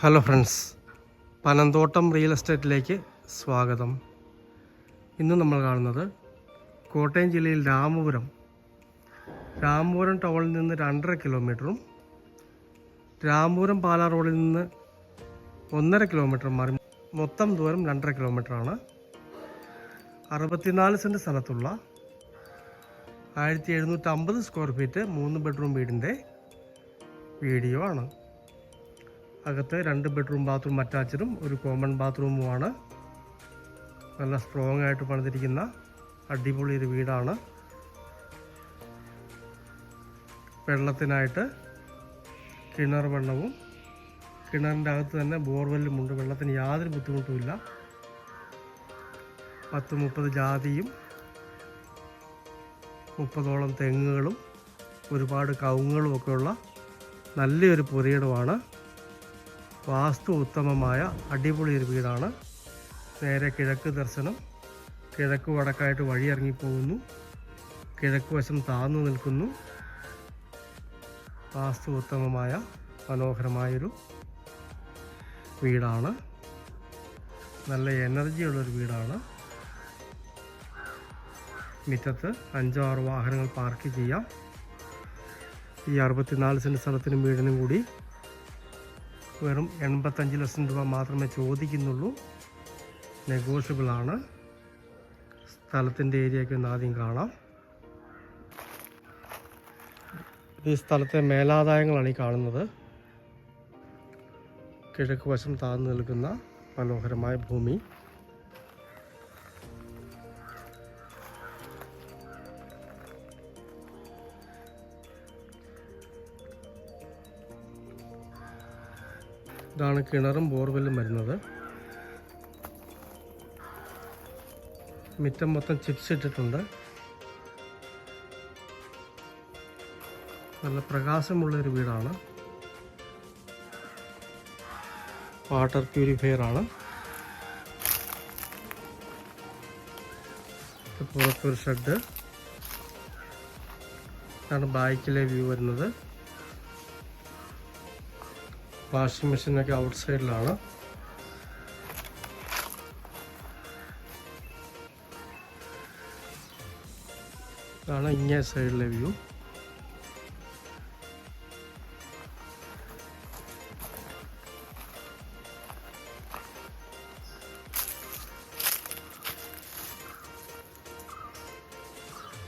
Hello friends Panamthottam real എസ്റ്റേറ്റിലേക്ക് സ്വാഗതം. ഇന്ന് നമ്മൾ കാണുന്നത് കോട്ടയം ജില്ലയിൽ രാമപുരം. രാമപുരം ടൗണിൽ നിന്ന് രണ്ടര കിലോമീറ്ററും രാമപുരം പാലാ റോഡിൽ നിന്ന് ഒന്നര കിലോമീറ്റർ മാറി മൊത്തം ദൂരം രണ്ടര കിലോമീറ്ററാണ്. അറുപത്തിനാല് സെന്റ് സ്ഥലത്തുള്ള ആയിരത്തി എഴുന്നൂറ്റമ്പത് സ്ക്വയർ ഫീറ്റ് മൂന്ന് ബെഡ്റൂം വീടിന്റെ വീഡിയോ ആണ്. അകത്ത് രണ്ട് ബെഡ്റൂം ബാത്റൂം അറ്റാച്ചഡും ഒരു കോമൺ ബാത്റൂമുമാണ്. നല്ല സ്ട്രോങ് ആയിട്ട് പണിതിരിക്കുന്ന അടിപൊളി ഒരു വീടാണ്. വെള്ളത്തിനായിട്ട് കിണർ വെള്ളവും കിണറിന്റെ അകത്ത് തന്നെ ബോർവെല്ലുമുണ്ട് വെള്ളത്തിന് യാതൊരു ബുദ്ധിമുട്ടുമില്ല. പത്ത് മുപ്പത് ജാതിയും മുപ്പതോളം തെങ്ങുകളും ഒരുപാട് കവുങ്ങുകളും ഒക്കെയുള്ള നല്ലൊരു പുരയിടമാണ്. വാസ്തു ഉത്തമമായ അടിപൊളി ഒരു വീടാണ്. നേരെ കിഴക്ക് ദർശനം. കിഴക്ക് വടക്കായിട്ട് വഴി ഇറങ്ങിപ്പോകുന്നു കിഴക്ക് വശം താന്നു നിൽക്കുന്നു. വാസ്തു ഉത്തമമായ മനോഹരമായൊരു വീടാണ്. നല്ല എനർജിയുള്ളൊരു വീടാണ്. മുറ്റത്ത് അഞ്ചോ ആറ് വാഹനങ്ങൾ പാർക്ക് ചെയ്യാം. ഈ അറുപത്തിനാല് സെന്റ് സ്ഥലത്തിനും വീടിനും കൂടി വെറും എൺപത്തഞ്ച് ലക്ഷം രൂപ മാത്രമേ ചോദിക്കുന്നുള്ളൂ. നെഗോഷ്യബിൾ ആണ് സ്ഥലത്തിന്റെ ഏരിയയൊക്കെ ഒന്ന് ആദ്യം കാണാം. ഈ സ്ഥലത്തെ മേലാദായങ്ങളാണ് ഈ കാണുന്നത്. കിഴക്ക് വശം താഴ്ന്നു നിൽക്കുന്ന മനോഹരമായ ഭൂമി. ഇതാണ് കിണറും ബോർവെല്ലും വരുന്നത്. മിറ്റം മൊത്തം ചിപ്സ് ഇട്ടിട്ടുണ്ട്. നല്ല പ്രകാശമുള്ളൊരു വീടാണ്. വാട്ടർ പ്യൂരിഫയർ ആണ് പുറത്തൊരു ഷെഡ്. ഇതാണ് ബാക്കിലെ വ്യൂ വരുന്നത്. വാഷിംഗ് മെഷീനൊക്കെ ഔട്ട് സൈഡിലാണ്. ഇതാണ് ഇങ്ങേ സൈഡിലെ വ്യൂ.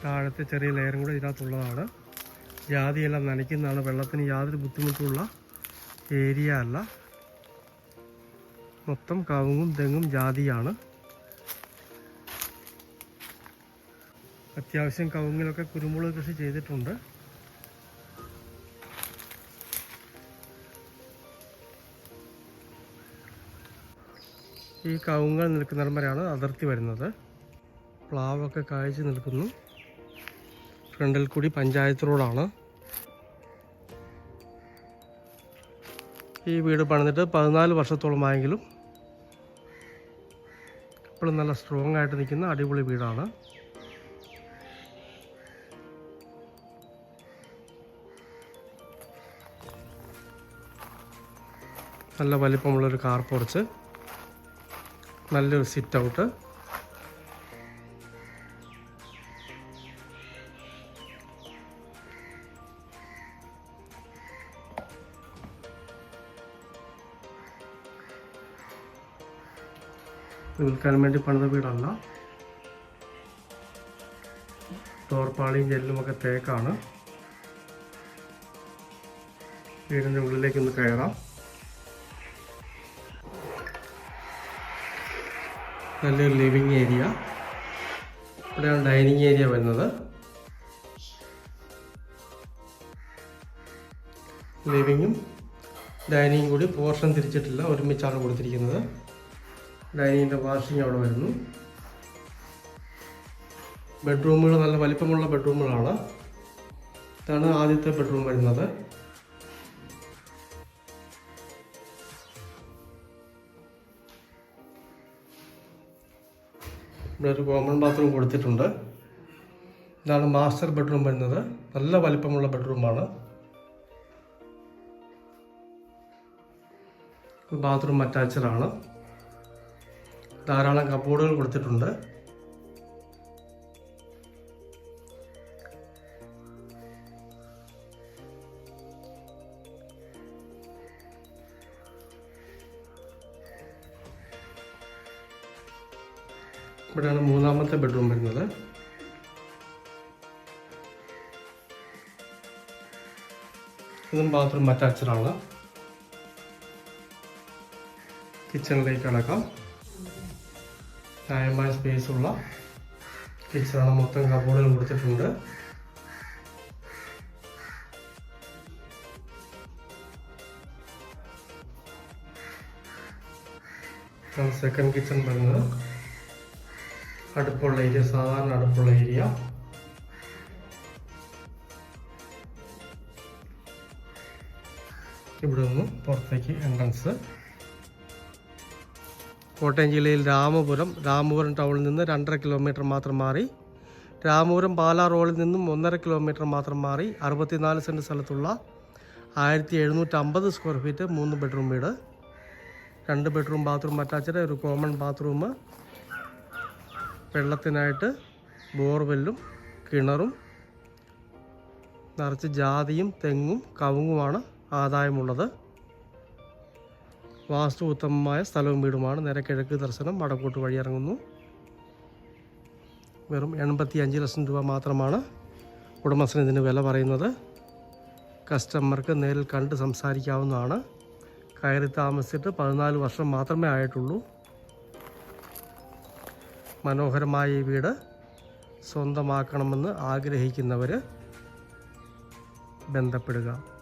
താഴത്തെ ചെറിയ ലെയറും കൂടെ ഇതിനകത്തുള്ളതാണ്. ജാതിയെല്ലാം നനയ്ക്കുന്നതാണ് വെള്ളത്തിന് യാതൊരു ബുദ്ധിമുട്ടുള്ള ഏരിയ അല്ല മൊത്തം കവുങ്ങും തെങ്ങും ജാതിയാണ്. അത്യാവശ്യം കവുങ്ങിലൊക്കെ കുരുമുളക് കൃഷി ചെയ്തിട്ടുണ്ട്. ഈ കവുങ്ങൾ നിൽക്കുന്നിടം വരെയാണ് അതിർത്തി വരുന്നത്. പ്ലാവൊക്കെ കായ്ച്ചു നിൽക്കുന്നു. ഫ്രണ്ടിൽ കൂടി പഞ്ചായത്ത് റോഡാണ്. ഈ വീട് പണിതിട്ട് പതിനാല് വർഷത്തോളമായെങ്കിലും ഇപ്പോഴും നല്ല സ്ട്രോങ് ആയിട്ട് നിൽക്കുന്ന അടിപൊളി വീടാണ്. നല്ല വലിപ്പമുള്ളൊരു കാർ പൊറിച്ച് നല്ലൊരു സിറ്റ് ഔട്ട് വിൽക്കാൻ വേണ്ടി പണിത വീടല്ല. തോർപ്പാളിയും ജെല്ലുമൊക്കെ തേക്കാണ്. വീടിന്റെ ഉള്ളിലേക്ക് ഒന്ന് കയറാം. നല്ലൊരു ലിവിങ് ഏരിയ. ഇവിടെയാണ് ഡൈനിങ് ഏരിയ വരുന്നത്. ലിവിങ്ങും ഡൈനിങ്ങും കൂടി പോർഷൻ തിരിച്ചിട്ടില്ല. ഒരുമിച്ചാണ് കൊടുത്തിരിക്കുന്നത്. ഡൈനിങ്ങിന്റെ വാഷിംഗ് അവിടെ വരുന്നു. ബെഡ്റൂമുകൾ നല്ല വലിപ്പമുള്ള ബെഡ്റൂമുകളാണ്. ഇതാണ് ആദ്യത്തെ ബെഡ്റൂം വരുന്നത്. ഇവിടെ ഒരു കോമൺ ബാത്റൂം കൊടുത്തിട്ടുണ്ട്. ഇതാണ് മാസ്റ്റർ ബെഡ്റൂം വരുന്നത്. നല്ല വലിപ്പമുള്ള ബെഡ്റൂമാണ്. ബാത്റൂം അറ്റാച്ചഡാണ്. ധാരാളം കബോർഡുകൾ കൊടുത്തിട്ടുണ്ട്. ഇവിടെയാണ് മൂന്നാമത്തെ ബെഡ്റൂം വരുന്നത്. ഇതും ബാത്റൂം അറ്റാച്ചഡാണ് കിച്ചണിലേക്ക് കിടക്കാം. ന്യായമായ സ്പേസ് ഉള്ള കിച്ചണാണ് മൊത്തം കബോർഡുകൾ കൊടുത്തിട്ടുണ്ട്. സെക്കൻഡ് കിച്ചൺ വരുന്നത്. അടുപ്പുള്ള ഏരിയ സാധാരണ അടുപ്പുള്ള ഏരിയ ഇവിടെ നിന്ന് പുറത്തേക്ക് എൻട്രൻസ് കോട്ടയം ജില്ലയിൽ രാമപുരം രാമപുരം ടൗണിൽ നിന്ന് രണ്ടര കിലോമീറ്റർ മാത്രം മാറി. രാമപുരം പാലാ റോഡിൽ നിന്നും ഒന്നര കിലോമീറ്റർ മാത്രം മാറി. അറുപത്തിനാല് സെന്റ് സ്ഥലത്തുള്ള ആയിരത്തി എഴുന്നൂറ്റി അമ്പത് സ്ക്വയർ ഫീറ്റ് മൂന്ന് ബെഡ്റൂം വീട്. രണ്ട് ബെഡ്റൂം ബാത്റൂം അറ്റാച്ച്ഡ് ഒരു കോമൺ ബാത്റൂം വെള്ളത്തിനായിട്ട് ബോർവെല്ലും കിണറും നിറച്ച് ജാതിയും തെങ്ങും കവുങ്ങുമാണ് ആദായമുള്ളത്. വാസ്തു ഉത്തമമായ സ്ഥലവും വീടുമാണ്. നേരെ കിഴക്ക് ദർശനം വടക്കോട്ട് വഴി ഇറങ്ങുന്നു. വെറും എൺപത്തി അഞ്ച് ലക്ഷം രൂപ മാത്രമാണ് ഉടമസ്ഥന് ഇതിന് വില പറയുന്നത്. കസ്റ്റമർക്ക് നേരിൽ കണ്ട് സംസാരിക്കാവുന്നതാണ്. കയറി താമസിച്ചിട്ട് പതിനാല് വർഷം മാത്രമേ ആയിട്ടുള്ളൂ. മനോഹരമായ ഈ വീട് സ്വന്തമാക്കണമെന്ന് ആഗ്രഹിക്കുന്നവർ ബന്ധപ്പെടുക.